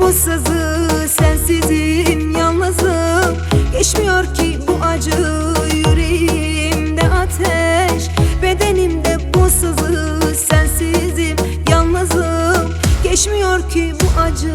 bu sızı Sensizim yalnızım. Geçmiyor ki bu acı Yüreğimde ateş. Bedenimde bu sızı Sensizim yalnızım. Geçmiyor ki bu acı